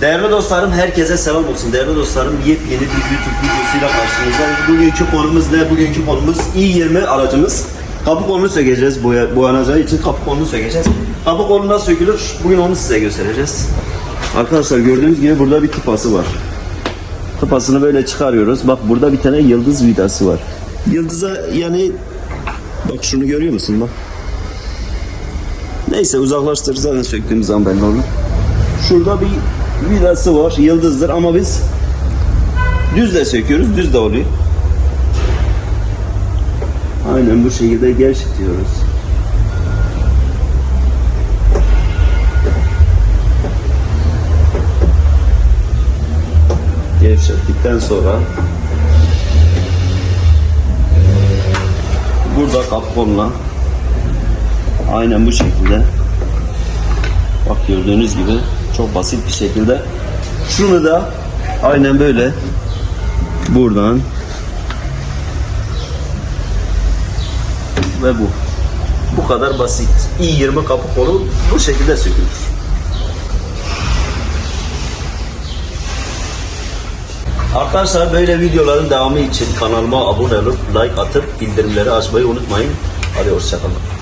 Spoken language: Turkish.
Değerli dostlarım herkese selam olsun. Değerli dostlarım yepyeni bir YouTube videosuyla karşınızdayız. Bugünkü konumuz ne? Bugünkü konumuz i20 aracımız. Kapı kolunu sökeceğiz boya, boyanacağı için kapı kolunu sökeceğiz. Kapı kolu nasıl sökülür? Bugün onu size göstereceğiz. Arkadaşlar gördüğünüz gibi burada bir tıpası var. Tıpasını böyle çıkarıyoruz. Bak burada bir tane yıldız vidası var. Yıldıza yani bak şunu görüyor musun bak. Neyse uzaklaştır zaten söktüğümüz zaman belli olur. Şurada bir vidası var yıldızdır ama biz düz de söküyoruz düz de oluyor. Aynen bu şekilde gevşetiyoruz. Gevşettikten sonra burada kapı koluna aynen bu şekilde gördüğünüz gibi çok basit bir şekilde şunu da aynen böyle buradan ve bu bu kadar basit i20 kapı kolu bu şekilde sökülür Arkadaşlar böyle videoların devamı için kanalıma abone olup like atıp bildirimleri açmayı unutmayın. Hadi hoşçakalın.